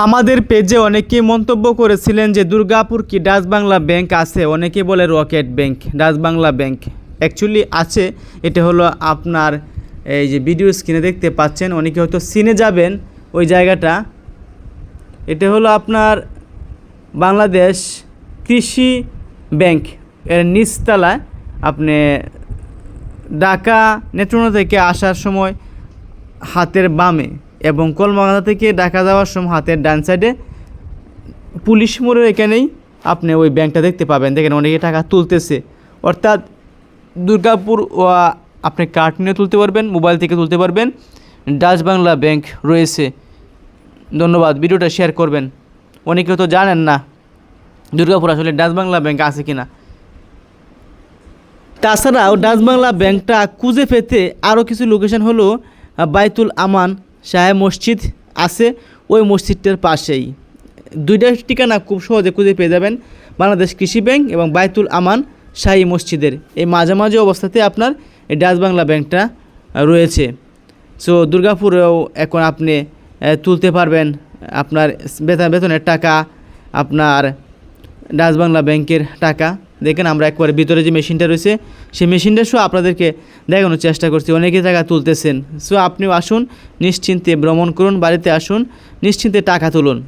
আমাদের পেজে অনেকে মন্তব্য করেছিলেন যে দুর্গাপুর কি ডাচ বাংলা ব্যাংক আছে? অনেকে বলে rocket bank, Dutch Bangla bank. Actually আছে, এটা হলো আপনার এই যে ভিডিও স্ক্রিনে দেখতে পাচ্ছেন, অনেকে হয়তো সিনে যাবেন ওই জায়গাটা। এটা হলো আপনার বাংলাদেশ কৃষি ব্যাংক। এর নিচতলায় আপনি ঢাকা, নেত্রকোনা থেকে আসার সময় হাতের বামে। এবং কলমাগাদা থেকে ঢাকা যাওয়ার সময় হাতের ডান সাইডে পুলিশ মোড়ের এখানেই আপনি ওই ব্যাংকটা দেখতে পাবেন। দেখেন অনেকে টাকা তুলতেছে। অর্থাৎ দুর্গাপুর ও আপনি কার্ড নিয়ে তুলতে পারবেন মোবাইল থেকে তুলতে পারবেন। ডাচ বাংলা ব্যাংক রয়েছে। ধন্যবাদ, ভিডিওটা শেয়ার করবেন। অনেকে তো জানেন না দুর্গাপুর আসলে ডাচ বাংলা ব্যাংক আছে কিনা। তাছাড়াও ডাচ বাংলা ব্যাংকটা খুঁজে পেতে আরও কিছু লোকেশন হলো বাইতুল আমান সাহেব মসজিদ আছে, ওই মসজিদটার পাশেই। দুইটা ঠিকানা খুব সহজে খুঁজে পেয়ে যাবেন। বাংলাদেশ কৃষি ব্যাংক এবং বাইতুল আমান শাহী মসজিদের। এই মাঝামাঝি অবস্থাতে আপনার এই ডাচ বাংলা ব্যাংকটা রয়েছে। সো, দুর্গাপুরেও এখন আপনি তুলতে পারবেন আপনার বেতন বেতনের টাকা, আপনার ডাচ বাংলা ব্যাংকের টাকা। দেখেন আমরা একবারে ভিতরে যে মেশিনটা রয়েছে, সেই মেশিনটা শো আপনাদেরকে দেখানোর চেষ্টা করছি। অনেকে টাকা তুলতেছেন। সো আপনিও আসুন, নিশ্চিন্তে ভ্রমণ করুন, বাড়িতে আসুন, নিশ্চিন্তে টাকা তুলুন।